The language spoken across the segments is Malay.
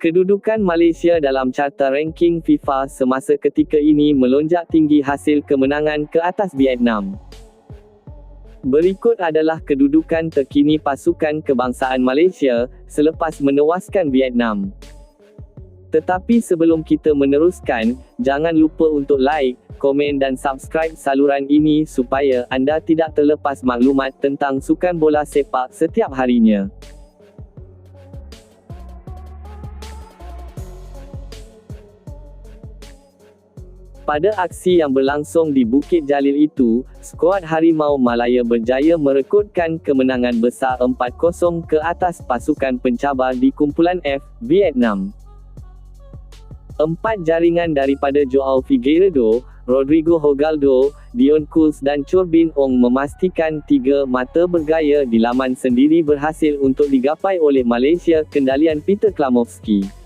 Kedudukan Malaysia dalam carta ranking FIFA semasa ketika ini melonjak tinggi hasil kemenangan ke atas Vietnam. Berikut adalah kedudukan terkini pasukan kebangsaan Malaysia selepas menewaskan Vietnam. Tetapi sebelum kita meneruskan, jangan lupa untuk like, komen dan subscribe saluran ini supaya anda tidak terlepas maklumat tentang sukan bola sepak setiap harinya. Pada aksi yang berlangsung di Bukit Jalil itu, skuad Harimau Malaya berjaya merekodkan kemenangan besar 4-0 ke atas pasukan pencabar di Kumpulan F, Vietnam. Empat jaringan daripada Joao Figueiredo, Rodrigo Hogaldo, Dion Kuls dan Corbin Ong memastikan tiga mata bergaya di laman sendiri berhasil untuk digapai oleh Malaysia kendalian Peter Klamovski.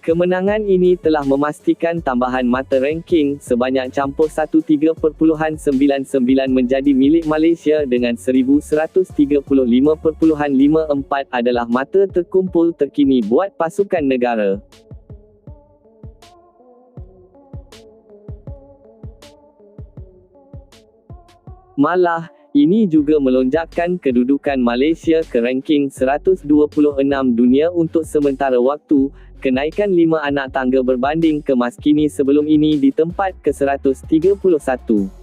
Kemenangan ini telah memastikan tambahan mata ranking sebanyak campur 13.99 menjadi milik Malaysia dengan 1135.54 adalah mata terkumpul terkini buat pasukan negara. Malah, ini juga melonjakkan kedudukan Malaysia ke ranking 126 dunia untuk sementara waktu, kenaikan lima anak tangga berbanding ke mas kini sebelum ini di tempat ke 131.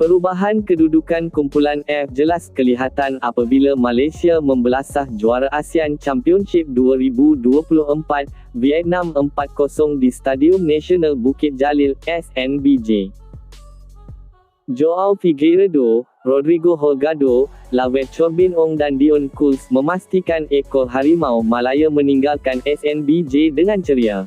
Perubahan kedudukan kumpulan F jelas kelihatan apabila Malaysia membelasah juara ASEAN Championship 2024, Vietnam 4-0 di Stadium Nasional Bukit Jalil, SNBJ. Joao Figueiredo, Rodrigo Holgado, Lavet Corbin Ong dan Dion Kuls memastikan ekor Harimau Malaya meninggalkan SNBJ dengan ceria.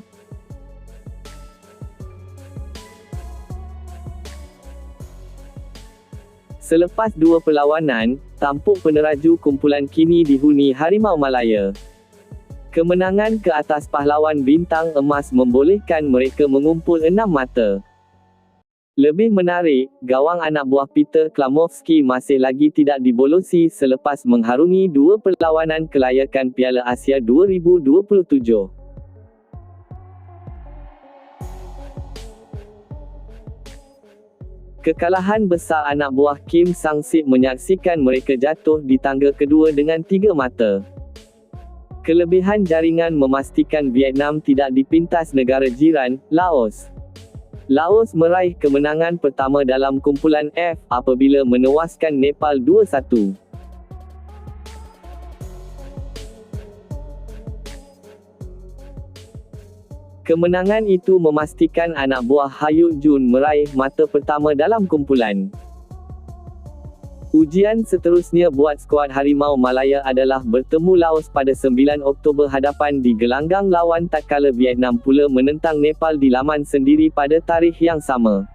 Selepas dua perlawanan, tampuk peneraju kumpulan kini dihuni Harimau Malaya. Kemenangan ke atas pahlawan bintang emas membolehkan mereka mengumpul enam mata. Lebih menarik, gawang anak buah Peter Klamovski masih lagi tidak dibolosi selepas mengharungi dua perlawanan kelayakan Piala Asia 2027. Kekalahan besar anak buah Kim Sang-sik menyaksikan mereka jatuh di tangga kedua dengan tiga mata. Kelebihan jaringan memastikan Vietnam tidak dipintas negara jiran, Laos. Laos meraih kemenangan pertama dalam kumpulan F apabila menewaskan Nepal 2-1. Kemenangan itu memastikan anak buah Hayuk Jun meraih mata pertama dalam kumpulan. Ujian seterusnya buat skuad Harimau Malaya adalah bertemu Laos pada 9 Oktober hadapan di gelanggang lawan tatkala Vietnam pula menentang Nepal di laman sendiri pada tarikh yang sama.